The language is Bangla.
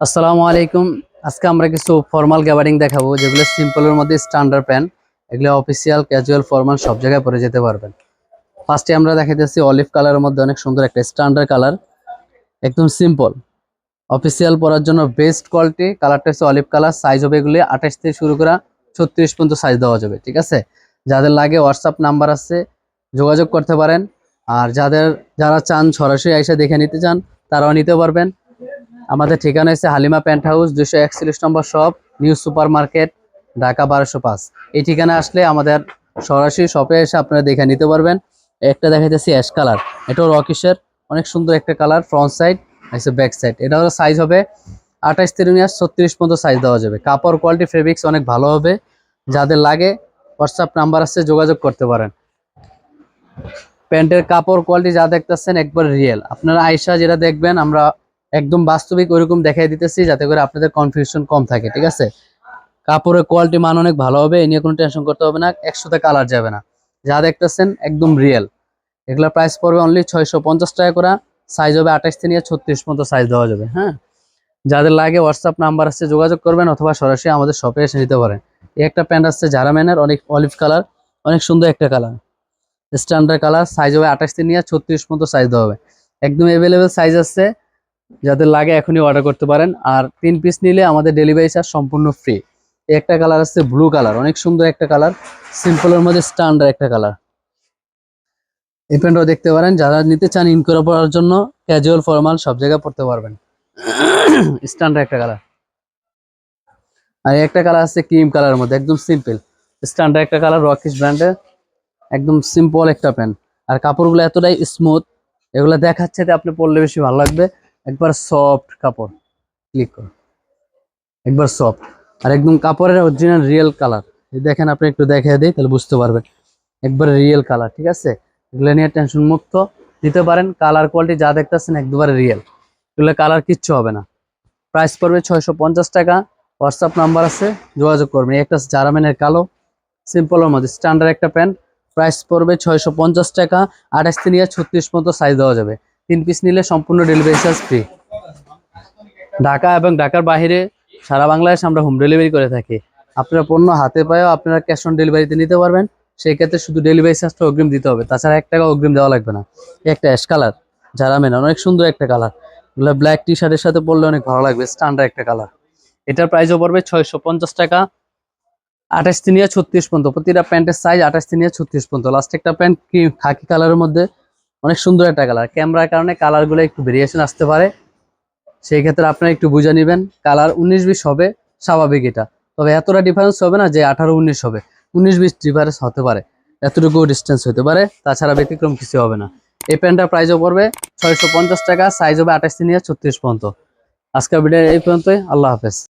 আসসালামু আলাইকুম। আজকে আমরা কিছু ফর্মাল গ্যাবারিং দেখাবো, যেগুলো সিম্পলের মধ্যে স্ট্যান্ডার্ড প্যান্ট এগুলো অফিসিয়াল ক্যাজুয়াল ফর্মাল সব জায়গায় পরে যেতে পারবেন। ফার্স্টে আমরা দেখাইতেছি অলিভ কালারের মধ্যে অনেক সুন্দর একটা স্ট্যান্ডার্ড কালার একদম সিম্পল অফিসিয়াল পরার জন্য বেস্ট কোয়ালিটি কালারটা হচ্ছে অলিভ কালার সাইজ হবে এগুলি আঠাশ থেকে শুরু করা ছত্রিশ পর্যন্ত সাইজ দেওয়া যাবে, ঠিক আছে? যাদের লাগে হোয়াটসঅ্যাপ নাম্বার আছে, যোগাযোগ করতে পারেন। আর যাদের, যারা চান সরাসরি এসে দেখে নিতে চান, তারাও নিতে পারবেন। আমাদের ঠিকানা হচ্ছে হালিমা প্যান্ট হাউস দুশো একচল্লিশ number shop new super market Dhaka বারোশো পাঁচ। এই ঠিকানা আসলে আমাদের সরাসরি শপে এসে আপনারা দেখে নিতে পারবেন। একটা দেখাইতেছি অ্যাশ কালার এটাও রকিসের অনেক সুন্দর একটা কালার ফ্রন্ট সাইড আছে ব্যাক সাইড এটা হলো সাইজ হবে আঠাশ নিয়ে ছত্রিশ পর্যন্ত সাইজ দেওয়া যাবে। কাপড় কোয়ালিটি ফেব্রিক্স অনেক ভালো হবে। যাদের লাগে হোয়াটসঅ্যাপ নাম্বার আছে, যোগাযোগ করতে পারেন। প্যান্টের কাপড় কোয়ালিটি যা দেখতেছেন একবার রিয়েল আপনারা আয়সা যেটা দেখবেন, আমরা একদম বাস্তবিক ওইরকম দেখাই দিতেছি যাতে করে আপনাদের কনফিউশন কম থাকে, ঠিক আছে? কাপড়ের কোয়ালিটি মান অনেক ভালো হবে, এ নিয়ে কোনো টেনশন করতে হবে না একশোতে কালার যাবে না। যা দেখতেছেন একদম রিয়েল এগুলোর প্রাইস পড়বে অনলি ছয়শো পঞ্চাশ টাকা করে সাইজ হবে আঠাশ থেকে ছত্রিশ মতো সাইজ দেওয়া যাবে হ্যাঁ? যাদের লাগে হোয়াটসঅ্যাপ নাম্বার আছে যোগাযোগ করবেন অথবা সরাসরি আমাদের শপে এসে নিতে পারেন। এই একটা প্যান্ট আসছে যারা ম্যানের অনেক অলিভ কালার অনেক সুন্দর একটা কালার স্ট্যান্ডার্ড কালার সাইজ হবে আঠাশ থেকে ছত্রিশ মতো সাইজ দেওয়া হবে। একদম অ্যাভেলেবেল সাইজ আছে যাদের লাগে এখনই অর্ডার করতে পারেন। আর তিন পিস নিলে আমাদের ডেলিভারি চার্জ সম্পূর্ণ ফ্রি একটা কালার আছে ব্লু কালার অনেক সুন্দর একটা কালার সিম্পলের মধ্যে স্ট্যান্ডার্ড একটা কালার এই প্যান্টও দেখতে পারেন, যারা নিতে চান ইন করে পড়ার জন্য ক্যাজুয়াল ফর্মাল সব জায়গায় পড়তে পারবেন। স্ট্যান্ডার্ড একটা কালার আর একটা কালার আছে ক্রিম কালারের মধ্যে, একদম সিম্পল স্ট্যান্ডার্ড একটা কালার রকিস ব্র্যান্ডের একদম সিম্পল একটা প্যান্ট আর কাপড়গুলো এতটাই স্মুথ এগুলো দেখাচ্ছে আপনি পরলে বেশি ভালো লাগবে। একবার সফট কাপড় ক্লিক করুন একবার সফট আর একদম কাপড়ের অরিজিনাল রিয়েল কালার দেখেন, আপনি একটু দেখে দিই, তাহলে বুঝতে পারবেন। একবার রিয়েল কালার ঠিক আছে? এগুলো নিয়ে টেনশন মুক্ত। দিতে পারেন কালার কোয়ালিটি যা দেখতেছেন একবারে রিয়েল এগুলো কালার কিচ্ছু হবে না। প্রাইস পড়বে ছয়শো পঞ্চাশ টাকা। হোয়াটসঅ্যাপ নাম্বার আছে, যোগাযোগ করবেন। একটা জারামেনের কালো সিম্পলের মধ্যে। স্ট্যান্ডার্ড একটা প্যান্ট প্রাইস পড়বে ছয়শো পঞ্চাশ টাকা। আঠাশ থেকে ছত্রিশ মতো সাইজ দেওয়া যাবে। তিন পিস নিলে সম্পূর্ণ ডেলিভারি চার্জ ফ্রি ঢাকা এবং ঢাকার বাইরে সারা বাংলাদেশে আমরা হোম ডেলিভারি করে থাকি। আপনারা পণ্য হাতে পায়েও আপনারা ক্যাশ অন ডেলিভারিতে নিতে পারবেন। সেই ক্ষেত্রে শুধু ডেলিভারি চার্জটা অগ্রিম দিতে হবে। তাছাড়া এক টাকা অগ্রিম দেওয়া লাগবে না। একটা অ্যাশ কালার যারা মেন অনেক সুন্দর একটা কালার এগুলো ব্ল্যাক টি শার্টের সাথে পরলে অনেক ভালো লাগবে স্ট্যান্ডার্ড একটা কালার এটার প্রাইসও পড়বে ছয়শো পঞ্চাশ টাকা। আঠাশ তিনিয়া ছত্রিশ পর্যন্ত, প্রতিটা প্যান্টের সাইজ আঠাশ তিনিয়া ছত্রিশ পর্যন্ত। লাস্ট একটা প্যান্ট কি, খাকি কালারের মধ্যে অনেক সুন্দর একটা কালার ক্যামেরার কারণে কালারগুলো একটু ভেরিয়েশন আসতে পারে। সেই ক্ষেত্রে আপনারা একটু বুঝে নেবেন কালার উনিশ বিশ হবে, স্বাভাবিক এটা। তবে এতটা ডিফারেন্স হবে না যে আঠারো উনিশ হবে। উনিশ বিশ ডিফারেন্স হতে পারে। এতটুকু ডিস্টেন্স হতে পারে, তাছাড়া ব্যতিক্রম কিছু হবে না। এই প্যান্টটার প্রাইসও পড়বে ছয়শো পঞ্চাশ টাকা সাইজ হবে আঠাশ তিনিয়া ছত্রিশ পর্যন্ত। আজকের ভিডিও এই পর্যন্তই, আল্লাহ হাফেজ।